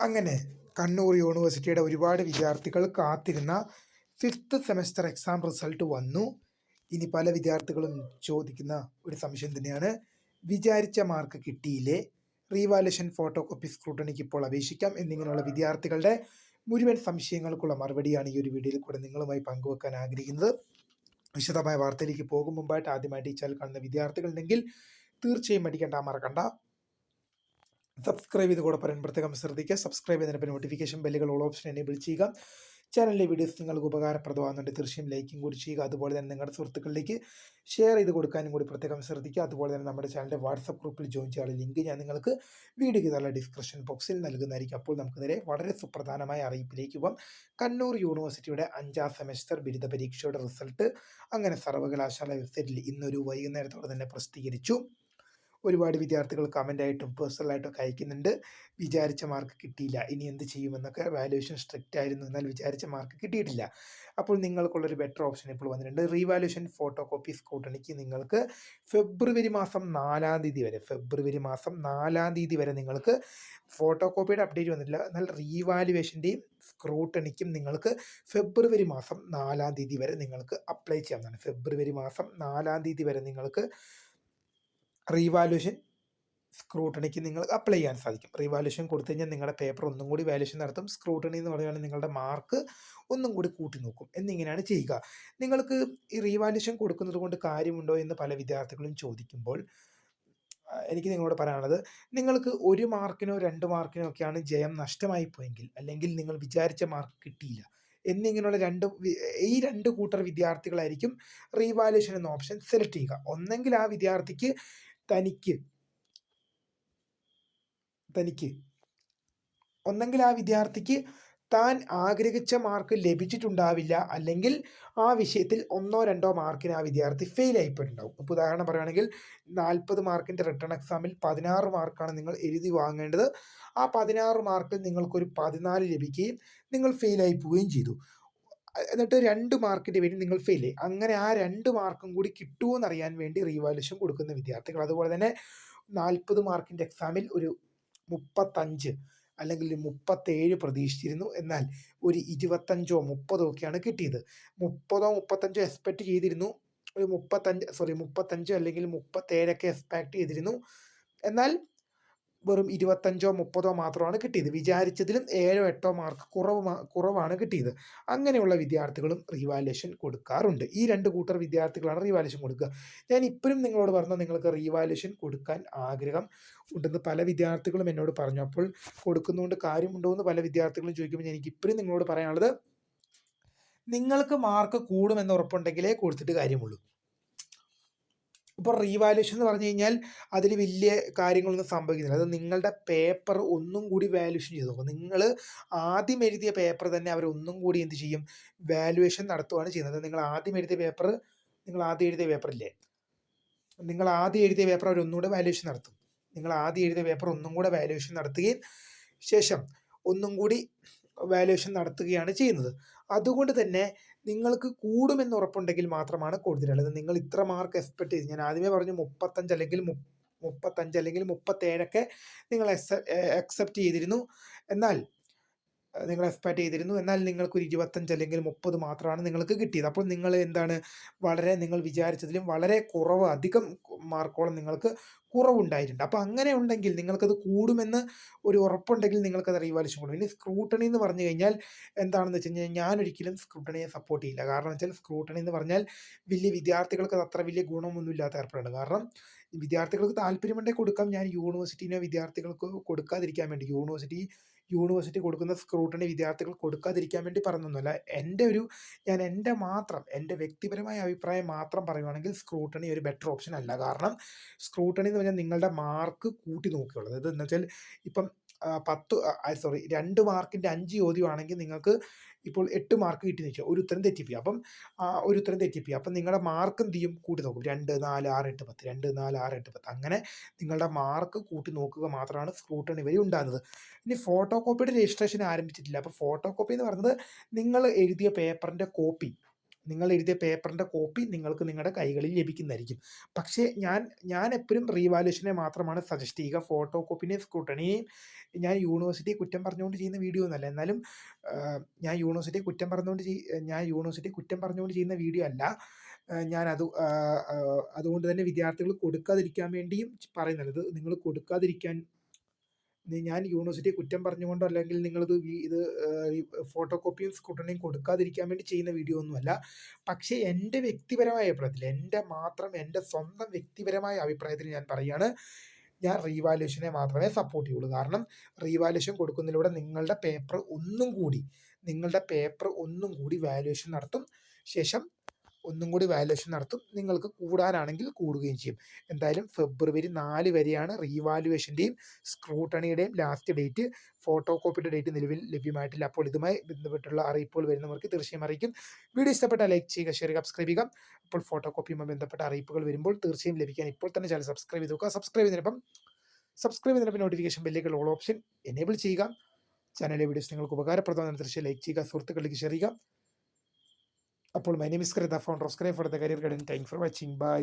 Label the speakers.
Speaker 1: അങ്ങനെ കണ്ണൂർ യൂണിവേഴ്സിറ്റിയുടെ ഒരുപാട് വിദ്യാർത്ഥികൾ കാത്തിരുന്ന ഫിഫ്ത്ത് സെമസ്റ്റർ എക്സാം റിസൾട്ട് വന്നു. ഇനി പല വിദ്യാർത്ഥികളും ചോദിക്കുന്ന ഒരു സംശയം തന്നെയാണ്. വിചാരിച്ച മാർക്ക് കിട്ടിയില്ലേ? റീവാലുഷൻ ഫോട്ടോ കോപ്പി സ്ക്രൂട്ടണിക്ക് ഇപ്പോൾ അപേക്ഷിക്കാം. എന്നിങ്ങനെയുള്ള വിദ്യാർത്ഥികളുടെ മുഴുവൻ സംശയങ്ങൾക്കുള്ള മറുപടിയാണ് ഈ ഒരു വീഡിയോയിൽ കൂടെ നിങ്ങളുമായി പങ്കുവെക്കാൻ ആഗ്രഹിക്കുന്നത്. വിശദമായ വാർത്തയിലേക്ക് പോകും. മുമ്പായിട്ട് ആദ്യമായിട്ട് ഈ ചാനൽ കാണുന്ന വിദ്യാർത്ഥികളുണ്ടെങ്കിൽ തീർച്ചയായും പഠിക്കേണ്ട മറക്കണ്ട. സബ്സ്ക്രൈബ് ചെയ്ത് കൂടെ പറയാൻ പ്രത്യേകം ശ്രദ്ധിക്കുക. സബ്സ്ക്രൈബ് ചെയ്തതിന് നോട്ടിഫിക്കേഷൻ ബെല്ലുകൾ ഓൾ ഓപ്ഷൻ എനേബിൾ ചെയ്യുക. ചാനലിലെ വീഡിയോസ് നിങ്ങൾക്ക് ഉപകാരപ്രദമാകുന്നുണ്ട്. തീർച്ചയായും ലൈക്കും കൂടി ചെയ്യുക. അതുപോലെ തന്നെ നിങ്ങളുടെ സുഹൃത്തുക്കളിലേക്ക് ഷെയർ ചെയ്ത് കൊടുക്കാനും കൂടി പ്രത്യേകം ശ്രദ്ധിക്കുക. അതുപോലെ തന്നെ നമ്മുടെ ചാനലിന്റെ വാട്സപ്പ് ഗ്രൂപ്പിൽ ജോയിൻ ചെയ്യാനുള്ള ലിങ്ക് ഞാൻ നിങ്ങൾക്ക് വീഡിയോയ്ക്ക് നല്ല ഡിസ്ക്രിപ്ഷൻ ബോക്സിൽ നൽകുന്നതായിരിക്കും. അപ്പോൾ നമുക്ക് നേരെ വളരെ സുപ്രധാനമായ അറിയിപ്പിലേക്ക് പോകാം. കണ്ണൂർ യൂണിവേഴ്സിറ്റിയുടെ അഞ്ചാം സെമസ്റ്റർ ബിരുദ പരീക്ഷയുടെ റിസൾട്ട് അങ്ങനെ സർവകലാശാല വെബ്സൈറ്റിൽ ഇന്നൊരു വൈകുന്നേരത്തോടെ തന്നെ പ്രസിദ്ധീകരിച്ചു. ഒരുപാട് വിദ്യാർത്ഥികൾ കമന്റായിട്ടും പേഴ്സണലായിട്ടും ഒക്കെ അയക്കുന്നുണ്ട്. വിചാരിച്ച മാർക്ക് കിട്ടിയില്ല. ഇനി എന്ത് ചെയ്യുമെന്നൊക്കെ വാല്യുവേഷൻ സ്ട്രിക്റ്റ് ആയിരുന്നു. എന്നാൽ വിചാരിച്ച മാർക്ക് കിട്ടിയിട്ടില്ല. അപ്പോൾ നിങ്ങൾക്കുള്ളൊരു ബെറ്റർ ഓപ്ഷൻ ഇപ്പോൾ വന്നിട്ടുണ്ട്. റീവാലുവേഷൻ ഫോട്ടോ കോപ്പി സ്കൂട്ടണിക്ക് നിങ്ങൾക്ക് ഫെബ്രുവരി മാസം നാലാം തീയതി വരെ ഫെബ്രുവരി മാസം നാലാം തീയതി വരെ നിങ്ങൾക്ക് ഫോട്ടോ കോപ്പിയുടെ അപ്ഡേറ്റ് വന്നിട്ടില്ല. എന്നാൽ റീവാലുവേഷന്റെയും സ്ക്രൂട്ടണിക്കും നിങ്ങൾക്ക് ഫെബ്രുവരി മാസം നാലാം തീയതി വരെ നിങ്ങൾക്ക് അപ്ലൈ ചെയ്യാവുന്നതാണ്. ഫെബ്രുവരി മാസം നാലാം തീയതി വരെ നിങ്ങൾക്ക് റീവാലുവേഷൻ സ്ക്രൂട്ടണിക്ക് നിങ്ങൾ അപ്ലൈ ചെയ്യാൻ സാധിക്കും. റീവാലുവേഷൻ കൊടുത്തു കഴിഞ്ഞാൽ നിങ്ങളുടെ പേപ്പർ ഒന്നും കൂടി വാലുവേഷൻ നടത്തും. സ്ക്രൂട്ടണി എന്ന് പറയുകയാണെങ്കിൽ നിങ്ങളുടെ മാർക്ക് ഒന്നും കൂടി കൂട്ടി നോക്കും. എന്നിങ്ങനെയാണ് ചെയ്യുക. നിങ്ങൾക്ക് ഈ റീവാലുവേഷൻ കൊടുക്കുന്നത് കൊണ്ട് കാര്യമുണ്ടോ എന്ന് പല വിദ്യാർത്ഥികളും ചോദിക്കുമ്പോൾ എനിക്ക് നിങ്ങളോട് പറയാനുള്ളത് നിങ്ങൾക്ക് ഒരു മാർക്കിനോ രണ്ട് മാർക്കിനോ ഒക്കെയാണ് ജയം നഷ്ടമായി പോയെങ്കിൽ അല്ലെങ്കിൽ നിങ്ങൾ വിചാരിച്ച മാർക്ക് കിട്ടിയില്ല എന്നിങ്ങനെയുള്ള രണ്ട് ഈ രണ്ട് കൂട്ടർ വിദ്യാർത്ഥികളായിരിക്കും റീവാലുവേഷൻ എന്ന ഓപ്ഷൻ സെലക്ട് ചെയ്യുക. ഒന്നെങ്കിൽ ആ വിദ്യാർത്ഥിക്ക് തനിക്ക്. തനിക്ക്. ഒന്നെങ്കിൽ ആ വിദ്യാർത്ഥിക്ക് താൻ ആഗ്രഹിച്ച മാർക്ക് ലഭിച്ചിട്ടുണ്ടാവില്ല. അല്ലെങ്കിൽ ആ വിഷയത്തിൽ ഒന്നോ രണ്ടോ മാർക്കിന് ആ വിദ്യാർത്ഥി ഫെയിൽ ആയിപ്പോയിട്ടുണ്ടാവും. ഇപ്പോൾ ഉദാഹരണം പറയുകയാണെങ്കിൽ നാൽപ്പത് മാർക്കിന്റെ റിട്ടേൺ എക്സാമിൽ പതിനാറ് മാർക്കാണ് നിങ്ങൾ എഴുതി വാങ്ങേണ്ടത്. ആ പതിനാറ് മാർക്കിൽ നിങ്ങൾക്കൊരു പതിനാല് ലഭിക്കുകയും നിങ്ങൾ ഫെയിലായി പോവുകയും ചെയ്തു. എന്നിട്ട് രണ്ട് മാർക്കിന് വേണ്ടി നിങ്ങൾ ഫെയിൽ ചെയ്യും. അങ്ങനെ ആ രണ്ട് മാർക്കും കൂടി കിട്ടുമോ എന്നറിയാൻ വേണ്ടി റീവാലുവേഷൻ കൊടുക്കുന്ന വിദ്യാർത്ഥികൾ. അതുപോലെ തന്നെ നാൽപ്പത് മാർക്കിന്റെ എക്സാമിൽ ഒരു മുപ്പത്തഞ്ച് അല്ലെങ്കിൽ മുപ്പത്തേഴ് പ്രതീക്ഷിച്ചിരുന്നു. എന്നാൽ ഒരു ഇരുപത്തഞ്ചോ മുപ്പതോ ഒക്കെയാണ് കിട്ടിയത്. മുപ്പതോ മുപ്പത്തഞ്ചോ എക്സ്പെക്റ്റ് ചെയ്തിരുന്നു. ഒരു മുപ്പത്തഞ്ച് സോറി മുപ്പത്തഞ്ചോ അല്ലെങ്കിൽ മുപ്പത്തേഴൊക്കെ എക്സ്പെക്റ്റ് ചെയ്തിരുന്നു. എന്നാൽ വെറും ഇരുപത്തഞ്ചോ മുപ്പതോ മാത്രമാണ് കിട്ടിയത്. വിചാരിച്ചതിലും ഏഴോ എട്ടോ മാർക്ക് കുറവ് കുറവാണ് കിട്ടിയത്. അങ്ങനെയുള്ള വിദ്യാർത്ഥികളും റീവാലുവേഷൻ കൊടുക്കാറുണ്ട്. ഈ രണ്ട് കൂട്ടർ വിദ്യാർത്ഥികളാണ് റീവാലുവേഷൻ കൊടുക്കുക. ഞാൻ ഇപ്പോഴും നിങ്ങളോട് പറഞ്ഞാൽ നിങ്ങൾക്ക് റീവാലുവേഷൻ കൊടുക്കാൻ ആഗ്രഹം ഉണ്ടെന്ന് പല വിദ്യാർത്ഥികളും എന്നോട് പറഞ്ഞു. അപ്പോൾ കൊടുക്കുന്നതുകൊണ്ട് കാര്യമുണ്ടോ എന്ന് പല വിദ്യാർത്ഥികളും ചോദിക്കുമ്പോൾ എനിക്ക് ഇപ്പോഴും നിങ്ങളോട് പറയാനുള്ളത് നിങ്ങൾക്ക് മാർക്ക് കൂടുമെന്ന് ഉറപ്പുണ്ടെങ്കിലേ കൊടുത്തിട്ട് കാര്യമുള്ളൂ. ഇപ്പോൾ റീവാലുവേഷൻ എന്ന് പറഞ്ഞു കഴിഞ്ഞാൽ അതിൽ വലിയ കാര്യങ്ങളൊന്നും സംഭവിക്കുന്നില്ല. അത് നിങ്ങളുടെ പേപ്പർ ഒന്നും കൂടി വാല്യുവേഷൻ ചെയ്ത്. നോക്കും നിങ്ങൾ ആദ്യം എഴുതിയ പേപ്പർ തന്നെ അവർ ഒന്നും കൂടി എന്ത് ചെയ്യും? വാല്യുവേഷൻ നടത്തുകയാണ് ചെയ്യുന്നത്. നിങ്ങൾ ആദ്യം എഴുതിയ പേപ്പർ നിങ്ങൾ ആദ്യം എഴുതിയ പേപ്പറില്ലേ നിങ്ങൾ ആദ്യം എഴുതിയ പേപ്പർ അവർ ഒന്നുകൂടെ വാല്യുവേഷൻ നടത്തും. നിങ്ങൾ ആദ്യം എഴുതിയ പേപ്പർ ഒന്നും കൂടെ വാല്യുവേഷൻ നടത്തുകയും ശേഷം ഒന്നും കൂടി വാല്യുവേഷൻ നടത്തുകയാണ് ചെയ്യുന്നത്. അതുകൊണ്ട് തന്നെ നിങ്ങൾക്ക് കൂടുമെന്ന് ഉറപ്പുണ്ടെങ്കിൽ മാത്രമാണ് കൊടുത്തിട്ടുള്ളത് നിങ്ങൾ ഇത്ര മാർക്ക് എക്സ്പെക്ട് ചെയ്ത് ഞാൻ ആദ്യമേ പറഞ്ഞു മുപ്പത്തഞ്ച് അല്ലെങ്കിൽ മുപ്പത്തഞ്ച് അല്ലെങ്കിൽ മുപ്പത്തേഴൊക്കെ നിങ്ങൾ അക്സെപ്റ്റ് ചെയ്തിരുന്നു. എന്നാൽ നിങ്ങൾ എക്സ്പെക്ട് ചെയ്തിരുന്നു. എന്നാൽ നിങ്ങൾക്ക് ഒരു ഇരുപത്തഞ്ച് അല്ലെങ്കിൽ മുപ്പത് മാത്രമാണ് നിങ്ങൾക്ക് കിട്ടിയത്. അപ്പോൾ നിങ്ങൾ എന്താണ്? വളരെ നിങ്ങൾ വിചാരിച്ചതിലും വളരെ കുറവ് അധികം മാർക്കോളം നിങ്ങൾക്ക് കുറവുണ്ടായിട്ടുണ്ട്. അപ്പോൾ അങ്ങനെ ഉണ്ടെങ്കിൽ നിങ്ങൾക്കത് കൂടുമെന്ന് ഒരു ഉറപ്പുണ്ടെങ്കിൽ നിങ്ങൾക്കത് റീവാലിഷൻ കൂടും ഇനി സ്ക്രൂട്ടണി എന്ന് പറഞ്ഞു കഴിഞ്ഞാൽ എന്താണെന്ന് വെച്ച് കഴിഞ്ഞാൽ ഞാനൊരിക്കലും സ്ക്രൂട്ടണിയെ സപ്പോർട്ട് ചെയ്യില്ല. കാരണം വെച്ചാൽ സ്ക്രൂട്ടണി എന്ന് പറഞ്ഞാൽ വലിയ വിദ്യാർത്ഥികൾക്ക് അത് അത്ര വലിയ ഗുണമൊന്നും ഇല്ലാത്ത ഏർപ്പാടാണ്. കാരണം വിദ്യാർത്ഥികൾക്ക് താല്പര്യമുണ്ടെങ്കിൽ കൊടുക്കാം. ഞാൻ യൂണിവേഴ്സിറ്റിനെ വിദ്യാർത്ഥികൾക്ക് കൊടുക്കാതിരിക്കാൻ വേണ്ടി യൂണിവേഴ്സിറ്റി യൂണിവേഴ്സിറ്റി കൊടുക്കുന്ന സ്ക്രൂട്ടണി വിദ്യാർത്ഥികൾ കൊടുക്കാതിരിക്കാൻ വേണ്ടി പറഞ്ഞൊന്നുമല്ല. എന്റെ ഒരു ഞാൻ എന്റെ മാത്രം എന്റെ വ്യക്തിപരമായ അഭിപ്രായം മാത്രം പറയുവാണെങ്കിൽ സ്ക്രൂട്ടണി ഒരു ബെറ്റർ ഓപ്ഷൻ അല്ല. കാരണം സ്ക്രൂട്ടണി എന്ന് പറഞ്ഞാൽ നിങ്ങളുടെ മാർക്ക് കൂട്ടി നോക്കിയുള്ളത് എന്ന് വെച്ചാൽ ഇപ്പം പത്ത് സോറി രണ്ട് മാർക്കിന്റെ അഞ്ച് ചോദ്യമാണെങ്കിൽ നിങ്ങൾക്ക് ഇപ്പോൾ എട്ട് മാർക്ക് കിട്ടി നിൽക്കുക ഒരു ഉത്തരം തെറ്റിപ്പിക്കുക അപ്പം ഒരു ഉത്തരം തെറ്റിപ്പിക്കുക അപ്പം നിങ്ങളുടെ മാർക്ക് എന്ത് ചെയ്യും? കൂട്ടി നോക്കും. രണ്ട് നാല് ആറ് എട്ട് പത്ത്. രണ്ട് നാല് ആറ് എട്ട് പത്ത്. അങ്ങനെ നിങ്ങളുടെ മാർക്ക് കൂട്ടി നോക്കുക മാത്രമാണ് സ്ക്രൂട്ടണി വഴി ഉണ്ടാകുന്നത്. ഇനി ഫോട്ടോ കോപ്പിയുടെ രജിസ്ട്രേഷൻ ആരംഭിച്ചിട്ടില്ല. അപ്പോൾ ഫോട്ടോ കോപ്പി എന്ന് പറയുന്നത് നിങ്ങൾ എഴുതിയ പേപ്പറിന്റെ കോപ്പി നിങ്ങൾ എഴുതിയ പേപ്പറിന്റെ കോപ്പി നിങ്ങൾക്ക് നിങ്ങളുടെ കൈകളിൽ ലഭിക്കുന്നതായിരിക്കും. പക്ഷേ ഞാൻ ഞാൻ എപ്പോഴും റീവാലുവേഷനെ മാത്രമാണ് സജസ്റ്റ് ചെയ്യുക. ഫോട്ടോ കോപ്പിനെ സ്കൂട്ടണിയും ഞാൻ യൂണിവേഴ്സിറ്റി കുറ്റം പറഞ്ഞുകൊണ്ട് ചെയ്യുന്ന വീഡിയോ ഒന്നല്ല എന്നാലും ഞാൻ യൂണിവേഴ്സിറ്റി കുറ്റം പറഞ്ഞുകൊണ്ട് ഞാൻ യൂണിവേഴ്സിറ്റി കുറ്റം പറഞ്ഞുകൊണ്ട് ചെയ്യുന്ന വീഡിയോ അല്ല. ഞാൻ അത് അതുകൊണ്ട് തന്നെ വിദ്യാർത്ഥികൾ കൊടുക്കാതിരിക്കാൻ വേണ്ടിയും പറയുന്നത് ഇത് നിങ്ങൾ കൊടുക്കാതിരിക്കാൻ ഞാൻ യൂണിവേഴ്സിറ്റി കുറ്റം പറഞ്ഞുകൊണ്ടോ അല്ലെങ്കിൽ നിങ്ങളിത് ഇത് ഫോട്ടോ കോപ്പിയും സ്ക്രൂട്ടണിയും കൊടുക്കാതിരിക്കാൻ വേണ്ടി ചെയ്യുന്ന വീഡിയോ ഒന്നുമല്ല. പക്ഷേ എന്റെ വ്യക്തിപരമായ അഭിപ്രായത്തിൽ എന്റെ മാത്രം എന്റെ സ്വന്തം വ്യക്തിപരമായ അഭിപ്രായത്തിൽ ഞാൻ പറയുകയാണ് ഞാൻ റീവാലുവേഷനെ മാത്രമേ സപ്പോർട്ട് ചെയ്യുള്ളൂ. കാരണം റീവാലുവേഷൻ കൊടുക്കുന്നതിലൂടെ നിങ്ങളുടെ പേപ്പർ ഒന്നും കൂടി നിങ്ങളുടെ പേപ്പർ ഒന്നും കൂടി വാലുവേഷൻ നടത്തും. ശേഷം ഒന്നും കൂടി വാലുവേഷൻ നടത്തും. നിങ്ങൾക്ക് കൂടാനാണെങ്കിൽ കൂടുകയും ചെയ്യും. എന്തായാലും ഫെബ്രുവരി നാല് വരെയാണ് റീവാലുവേഷന്റെയും സ്ക്രൂട്ടണിയുടെയും ലാസ്റ്റ് ഡേറ്റ് ഫോട്ടോ കോപ്പിയുടെ ഡേറ്റ് നിലവിൽ ലഭ്യമായിട്ടില്ല. അപ്പോൾ ഇതുമായി ബന്ധപ്പെട്ടുള്ള അറിയിപ്പുകൾ വരുന്നവർക്ക് തീർച്ചയായും അറിയിക്കും. വീഡിയോ ഇഷ്ടപ്പെട്ടാൽ ലൈക്ക് ചെയ്യുക ഷെയർ ചെയ്യുക സബ്സ്ക്രൈബ് ചെയ്യുക. അപ്പോൾ ഫോട്ടോ കോപ്പിയുമായി ബന്ധപ്പെട്ട അറിയിപ്പുകൾ വരുമ്പോൾ തീർച്ചയായും ലഭിക്കാൻ ഇപ്പോൾ തന്നെ ചാനൽ സബ്സ്ക്രൈബ് ചെയ്ത് നോക്കുക സബ്സ്ക്രൈബ് ചെയ്തതിനൊപ്പം സബ്സ്ക്രൈബ് ചെയ്തതിനൊപ്പം നോട്ടിഫിക്കേഷൻ ബെല്ലുകൾ ഓൾ ഓപ്ഷൻ എനേബിൾ ചെയ്യുക. ചാനലിലെ വീഡിയോസ് നിങ്ങൾക്ക് ഉപകാരപ്രദമാണെന്ന് തീർച്ചയായും ലൈക്ക് ചെയ്യുക. സുഹൃത്തുക്കളിലേക്ക് ഷെയർ ചെയ്യുക. അപ്പോൾ my name is Kritha founder of സ്ക്രൈ for the career guidance thank for watching bye